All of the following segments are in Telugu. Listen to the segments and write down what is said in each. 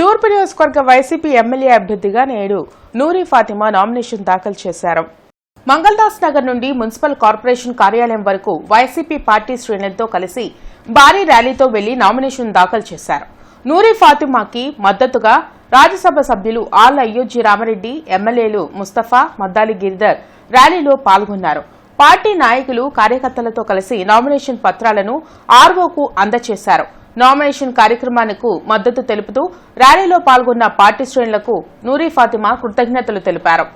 తూర్పు నియోజకవర్గ వైసీపీ ఎమ్మెల్యే అభ్యర్థిగా నేడు నూరి ఫాతిమా నామినేషన్ దాఖలు చేశారు. మంగళదాస్ నగర్ నుండి మున్సిపల్ కార్పొరేషన్ కార్యాలయం వరకు వైసీపీ పార్టీ శ్రేణులతో కలిసి భారీ ర్యాలీతో వెళ్ళి నామినేషన్ దాఖలు చేశారు. నూరి ఫాతిమాకి మద్దతుగా రాజ్యసభ సభ్యులు ఆళ్ళ అయ్యోజీ రామరెడ్డి ఎమ్మెల్యేలు ముస్తఫా మద్దాలి గిరిధర్ ర్యాలీలో పాల్గొన్నారు. పార్టీ నాయకులు కార్యకర్తలతో కలిసి నామినేషన్ పత్రాలను ఆర్వోకు అందజేశారు నామినేషన్ కార్యక్రమానికి మద్దతు తెలుపుతూ ర్యాలీలో పాల్గొన్న పార్టీ శ్రేణులకు నూరి ఫాతిమా కృతజ్ఞతలు తెలిపారు.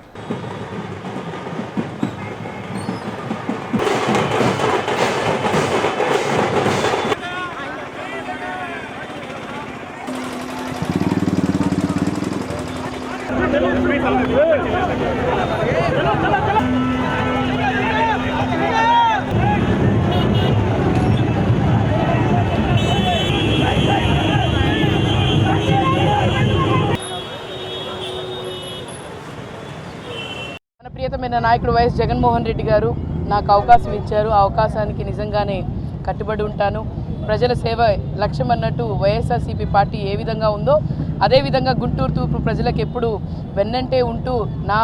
మన ప్రియతమైన నాయకుడు వైఎస్ జగన్మోహన్ రెడ్డి గారు నాకు అవకాశం ఇచ్చారు. ఆ అవకాశానికి నిజంగానే కట్టుబడి ఉంటాను. ప్రజల సేవ లక్ష్యం అన్నట్టు వైఎస్ఆర్సీపీ పార్టీ ఏ విధంగా ఉందో అదేవిధంగా గుంటూరు తూర్పు ప్రజలకు ఎప్పుడు వెన్నంటే ఉంటూ నా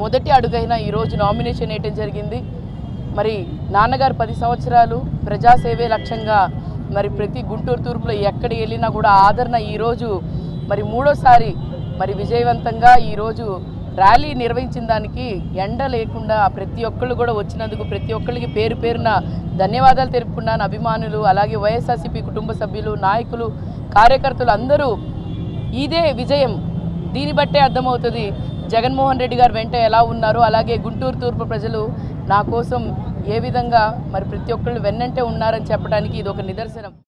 మొదటి అడుగైన ఈరోజు నామినేషన్ వేయటం జరిగింది. మరి నాన్నగారు పది సంవత్సరాలు ప్రజాసేవే లక్ష్యంగా మరి ప్రతి గుంటూరు తూర్పులో ఎక్కడికి వెళ్ళినా కూడా ఆదరణ ఈరోజు మరి మూడోసారి మరి విజయవంతంగా ఈరోజు ర్యాలీ నిర్వహించిన దానికి ఎండ లేకుండా ప్రతి ఒక్కళ్ళు కూడా వచ్చినందుకు ప్రతి ఒక్కళ్ళకి పేరు పేరున ధన్యవాదాలు తెలుపుకున్నాను అభిమానులు అలాగే వైఎస్ఆర్సీపీ కుటుంబ సభ్యులు నాయకులు కార్యకర్తలు అందరూ ఇదే విజయం. దీన్ని బట్టే అర్థమవుతుంది జగన్మోహన్ రెడ్డి గారు వెంట ఎలా ఉన్నారు అలాగే గుంటూరు తూర్పు ప్రజలు నా కోసం ఏ విధంగా మరి ప్రతి ఒక్కళ్ళు వెన్నంటే ఉన్నారని చెప్పడానికి ఇది ఒక నిదర్శనం.